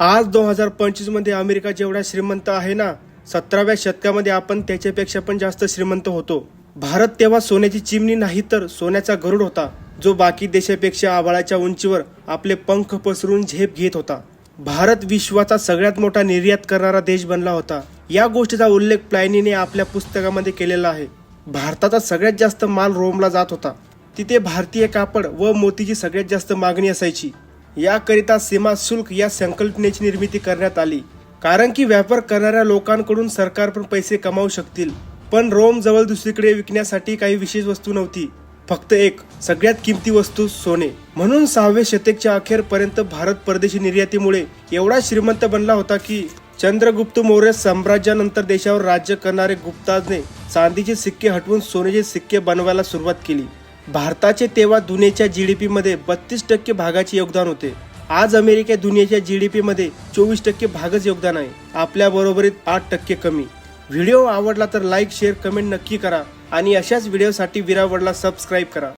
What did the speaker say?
आज दोन हजार पंचवीसमध्ये अमेरिका जेवढा श्रीमंत आहे ना सतराव्या शतकामध्ये आपण त्याच्यापेक्षा पण जास्त श्रीमंत होतो. भारत तेव्हा सोन्याची चिमणी नाही तर सोन्याचा गरुड होता जो बाकी देशापेक्षा आभाळाच्या उंचीवर आपले पंख पसरून झेप घेत होता. भारत विश्वाचा सगळ्यात मोठा निर्यात करणारा देश बनला होता. या गोष्टीचा उल्लेख प्लायनीने आपल्या पुस्तकामध्ये केलेला आहे. भारताचा सगळ्यात जास्त माल रोमला जात होता. तिथे भारतीय कापड व मोतीची सगळ्यात जास्त मागणी असायची. याकरिता सीमा शुल्क या संकल्पनेची निर्मिती करण्यात आली. कारण की व्यापार करणाऱ्या लोकांकडून सरकार पण पैसे कमावू शकतील. पण रोम जवळ दुसरीकडे विकण्यासाठी काही विशेष वस्तू नव्हती. फक्त एक सगळ्यात किमती वस्तू सोने. म्हणून सहावे शतकच्या अखेरपर्यंत भारत परदेशी निर्यातीमुळे एवढा श्रीमंत बनला होता की चंद्रगुप्त मौर्य साम्राज्यानंतर देशावर राज्य करणारे गुप्ताजने चांदीचे सिक्के हटवून सोन्याचे सिक्के बनवायला सुरुवात केली. भारताचे तेव्हा दुनियेच्या डी पीमध्ये बत्तीस टक्के भागाचे योगदान होते. आज अमेरिका दुनियेच्या डी पीमध्ये चोवीस टक्के भागच योगदान आहे. आपल्या बरोबरीत आठ टक्के कमी. व्हिडिओ आवडला तर लाईक शेअर कमेंट नक्की करा आणि अशाच व्हिडिओसाठी विरावडला सबस्क्राईब करा.